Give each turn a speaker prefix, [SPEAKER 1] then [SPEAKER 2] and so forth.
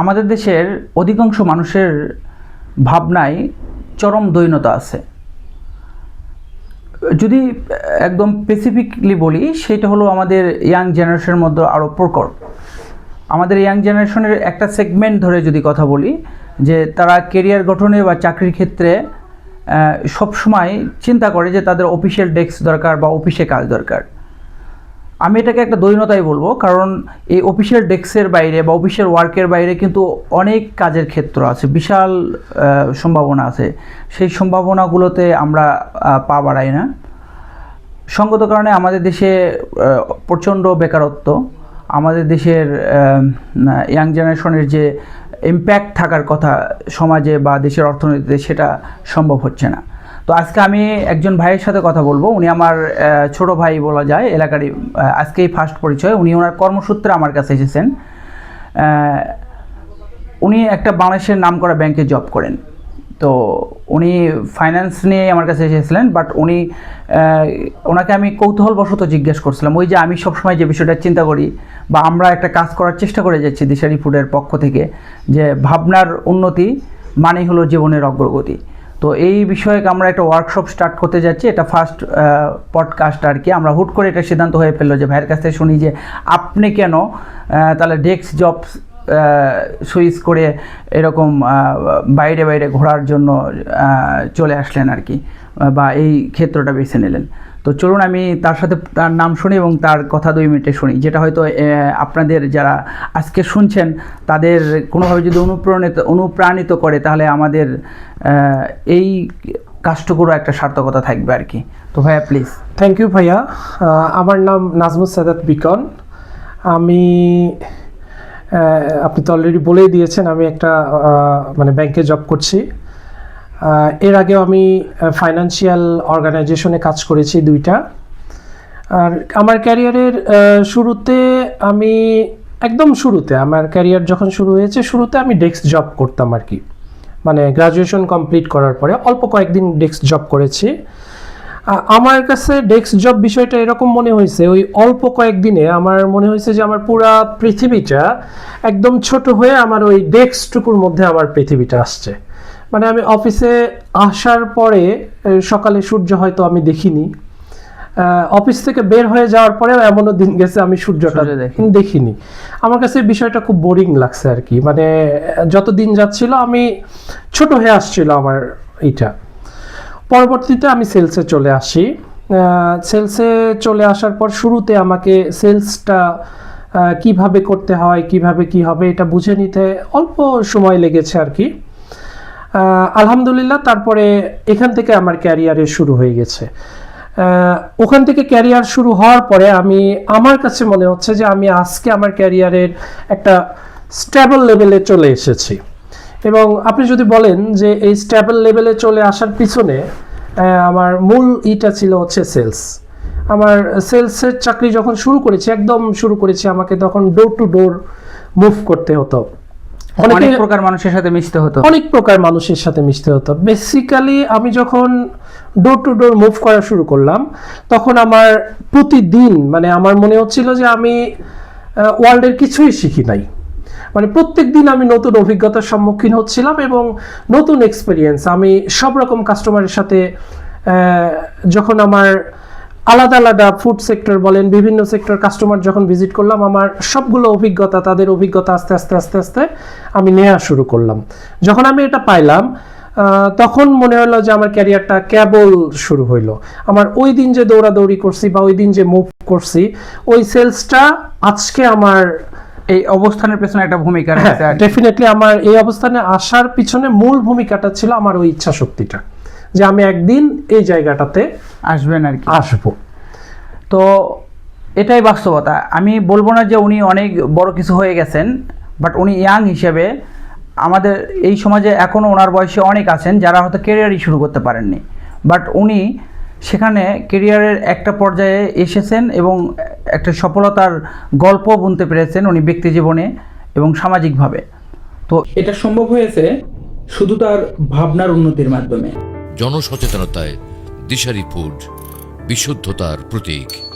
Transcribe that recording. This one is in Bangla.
[SPEAKER 1] আমাদের দেশের অধিকাংশ মানুষের ভাবনায় চরম দৈনতা আছে। যদি একদম স্পেসিফিকলি বলি, সেটা হলো আমাদের ইয়াং জেনারেশনের মধ্যে আরও প্রকট। আমাদের ইয়াং জেনারেশনের একটা সেগমেন্ট ধরে যদি কথা বলি, যে তারা কেরিয়ার গঠনে বা চাকরির ক্ষেত্রে সবসময় চিন্তা করে যে তাদের অফিসিয়াল ডেস্ক দরকার বা অফিসে কাজ দরকার। আমি এটাকে একটা দৈনতাই বলব, কারণ এই অফিসিয়াল ডেস্কের বাইরে বা অফিসিয়াল ওয়ার্কের বাইরে কিন্তু অনেক কাজের ক্ষেত্র আছে, বিশাল সম্ভাবনা আছে। সেই সম্ভাবনাগুলোতে আমরা পা বাড়াই না। সঙ্গত কারণে আমাদের দেশে প্রচণ্ড বেকারত্ব। আমাদের দেশের ইয়াং জেনারেশনের যে ইম্প্যাক্ট থাকার কথা সমাজে বা দেশের অর্থনীতিতে সেটা সম্ভব হচ্ছে না। তো আজকে আমি একজন ভাইয়ের সাথে কথা বলব। উনি আমার ছোট ভাই বলা যায়, এলাকারই আজকেই ফার্স্ট পরিচয়। উনি ওনার কর্মসূত্রে আমার কাছে এসেছেন। উনি একটা বাংলাদেশের নামকরা ব্যাংকে জব করেন। তো উনি ফাইন্যান্স নিয়ে আমার কাছে এসেছিলেন বাট উনি ওনাকে আমি কৌতূহলবশত জিজ্ঞেস করছিলাম, ওই যে আমি সবসময় যে বিষয়টা চিন্তা করি বা আমরা একটা কাজ করার চেষ্টা করে যাচ্ছি দিশারি ফুডের পক্ষ থেকে, যে ভাবনার উন্নতি মানেই হলো জীবনের অগ্রগতি। তো এই বিষয়ে আমরা একটা ওয়ার্কশপ স্টার্ট করতে যাচ্ছি। এটা ফার্স্ট পডকাস্ট আর কি আমরা হুট করে এটা সিদ্ধান্ত হয়ে ফেলল যে ভাইয়ের কাছ থেকে শুনি যে আপনি কেন তাহলে ডেস্ক জব সুইচ করে এরকম বাইরে বাইরে ঘোরার জন্য চলে আসলেন আর কি, বা এই ক্ষেত্রটা বেছে নিলেন। তো চলুন আমি তার সাথে তার নাম শুনি এবং তার কথা দুই মিনিটে শুনি। যেটা হয়তো আপনাদের যারা আজকে শুনছেন, তাদের কোনোভাবে যদি অনুপ্রাণিত অনুপ্রাণিত করে, তাহলে আমাদের এই কাজটুকুরও একটা সার্থকতা থাকবে আর কি। তো ভাইয়া প্লিজ
[SPEAKER 2] থ্যাংক ইউ ভাইয়া। আমার নাম নাজমুল সাদাত বিকন। আমি আপনি তো অলরেডি বলেই দিয়েছেন, আমি একটা মানে ব্যাংকে জব করছি। এর আগেও আমি ফাইন্যান্সিয়াল অর্গানাইজেশনে কাজ করেছি দুইটা। আর আমার ক্যারিয়ারের শুরুতে আমি, একদম শুরুতে, আমার ক্যারিয়ার যখন শুরু হয়েছে, শুরুতে আমি ডেস্ক জব করতাম আর কি। মানে গ্রাজুয়েশন কমপ্লিট করার পরে, অল্প কয়েকদিন ডেস্ক জব করেছি। আমার কাছে ডেস্ক জব বিষয়টা এরকম মনে হয়েছে ওই অল্প কয়েকদিনে আমার মনে হয়েছে যে আমার পুরা পৃথিবীটা একদম ছোট হয়ে আমার ওই ডেস্কটুকুর মধ্যে আমার পৃথিবীটা আসছে। মানে আমি অফিসে আসার পরে সকালে সূর্য হয়তো আমি দেখিনি। অফিস থেকে বের হয়ে যাওয়ার পরেও এমনও দিন গেছে আমি সূর্যটা
[SPEAKER 1] সূর্য দেখিনি।
[SPEAKER 2] আমার কাছে বিষয়টা খুব বোরিং লাগছে আর কি। মানে যত দিন যাচ্ছিল আমি ছোট হয়ে আসছিল আমার এইটা। পরবর্তীতে আমি সেলসে চলে আসি। সেলসে চলে আসার পর শুরুতে আমাকে সেলসটা কীভাবে করতে হয়, কীভাবে কি হবে এটা বুঝে নিতে অল্প সময় লেগেছে আর কি আলহামদুলিল্লাহ, তারপরে এখান থেকে আমার ক্যারিয়ারে শুরু হয়ে গেছে। ওখান থেকে ক্যারিয়ার শুরু হওয়ার পরে আমি, আমার কাছে মনে হচ্ছে যে আমি আজকে আমার ক্যারিয়ারের একটা স্টেবল লেভেলে চলে এসেছি। এবং আপনি যদি বলেন যে এই স্টেবল লেভেলে চলে আসার পিছনে আমার মূল ইটা ছিল হচ্ছে সেলস আমার সেলসের চাকরি যখন শুরু করেছি একদম শুরু করেছি আমাকে তখন ডোর টু ডোর মুভ করতে হতো।
[SPEAKER 1] অনেক প্রকার মানুষের সাথে মিশতে হতো।
[SPEAKER 2] অনেক প্রকার মানুষের সাথে মিশতে হতো। বেসিক্যালি আমি যখন ডোর টু ডোর মুভ করা শুরু করলাম তখন আমার প্রতিদিন মানে আমার মনে হচ্ছিল যে আমি ওয়ার্ল্ডের কিছুই শিখি নাই। মানে প্রত্যেক দিন আমি নতুন অভিজ্ঞতার সম্মুখীন হচ্ছিলাম এবং নতুন এক্সপিরিয়েন্স আমি সব রকম কাস্টমারের সাথে যখন আমার আলাদা আলাদা ফুড সেক্টর বলেন, বিভিন্ন সেক্টর কাস্টমার যখন ভিজিট করলাম, আমার সবগুলো অভিজ্ঞতা, তাদের অভিজ্ঞতা আস্তে আস্তে আস্তে আস্তে আমি নেওয়া শুরু করলাম। যখন আমি এটা পাইলাম তখন মনে হলো যে আমার ক্যারিয়ারটা কেবল শুরু হইল। আমার ওই দিন যে দৌড়াদৌড়ি করছি বা ওই দিন যে মুভ করছি, ওই সেলসটা আজকে আমার
[SPEAKER 1] এই অবস্থানের পেছনে একটা ভূমিকা
[SPEAKER 2] হ্যাঁ,
[SPEAKER 1] রাখছে।
[SPEAKER 2] ডেফিনেটলি আমার এই অবস্থানে আসার পিছনে মূল ভূমিকাটা ছিল আমার ওই ইচ্ছা শক্তিটা যে আমি একদিন এই জায়গাটাতে
[SPEAKER 1] আসবেন আর কি।
[SPEAKER 2] আসব।
[SPEAKER 1] তো এটাই বাস্তবতা। আমি বলব না যে উনি অনেক বড় কিছু হয়ে গেছেন বাট উনি ইয়াং হিসেবে আমাদের এই সমাজে এখনও ওনার বয়সে অনেক আছেন যারা হয়তো কেরিয়ারই শুরু করতে পারেননি। বাট উনি সেখানে কেরিয়ারের একটা পর্যায়ে এসেছেন এবং একটা সফলতার গল্প বুনতে পেরেছেন উনি ব্যক্তি জীবনে এবং সামাজিকভাবে। তো এটা সম্ভব হয়েছে শুধু তার ভাবনার উন্নতির মাধ্যমে।
[SPEAKER 3] জনসচেতনতায় দিশারি ফুড বিশুদ্ধতার প্রতীক।